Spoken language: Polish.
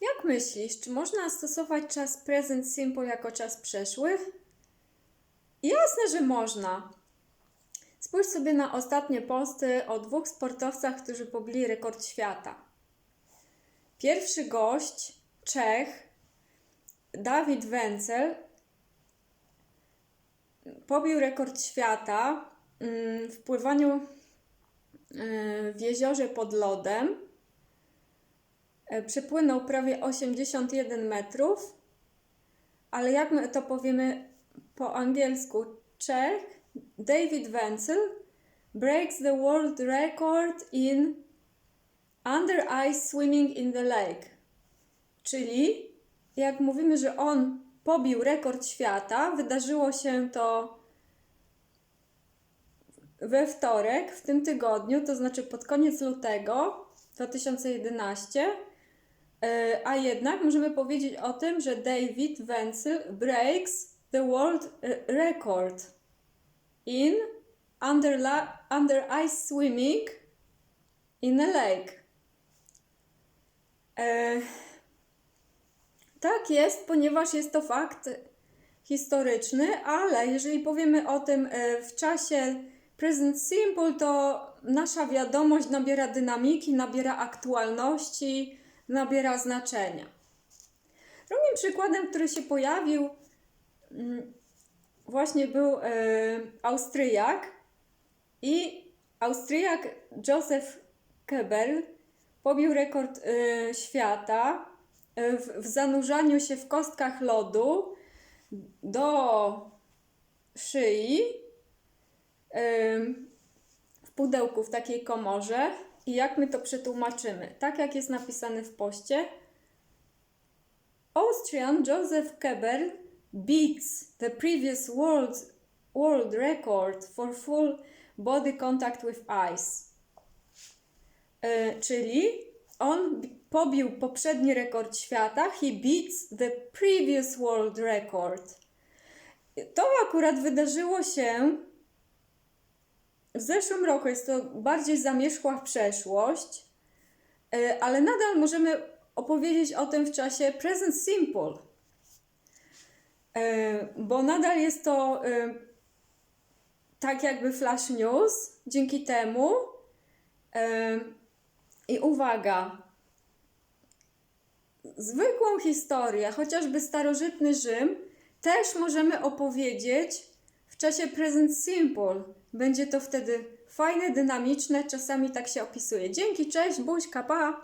Jak myślisz, czy można stosować czas present simple jako czas przeszły? Jasne, że można. Spójrz sobie na ostatnie posty o dwóch sportowcach, którzy pobili rekord świata. Pierwszy gość, Czech, Dawid Wencel, pobił rekord świata mm, w pływaniu mm, w jeziorze pod lodem. E, Przepłynął prawie 81 metrów, ale jak my to powiemy po angielsku? Czech David Wencel breaks the world record in under ice swimming in the lake. Czyli jak mówimy, że on pobił rekord świata, wydarzyło się to we wtorek w tym tygodniu, to znaczy pod koniec lutego 2011. E, A jednak możemy powiedzieć o tym, że David Wencel breaks the world e, record in under, under ice swimming in a lake. E, tak jest, ponieważ jest to fakt historyczny, ale jeżeli powiemy o tym e, w czasie present simple, to nasza wiadomość nabiera dynamiki, nabiera aktualności, nabiera znaczenia. Drugim przykładem, który się pojawił, mm, właśnie był e, Austriak i Austriak Joseph Kebel pobił rekord e, świata e, w, w zanurzaniu się w kostkach lodu do szyi w pudełku w takiej komorze. I jak my to przetłumaczymy? Tak jak jest napisane w poście. Austrian Joseph Keber beats the previous world, world record for full body contact with ice. E, czyli on pobił poprzedni rekord świata. He beats the previous world record. To akurat wydarzyło się w zeszłym roku. Jest to bardziej zamierzchła przeszłość, e, ale nadal możemy opowiedzieć o tym w czasie present simple. E, Bo nadal jest to e, tak jakby flash news dzięki temu. I uwaga, zwykłą historię, chociażby starożytny Rzym, też możemy opowiedzieć w czasie present simple. Będzie to wtedy fajne, dynamiczne, czasami tak się opisuje. Dzięki, cześć, buźka, pa!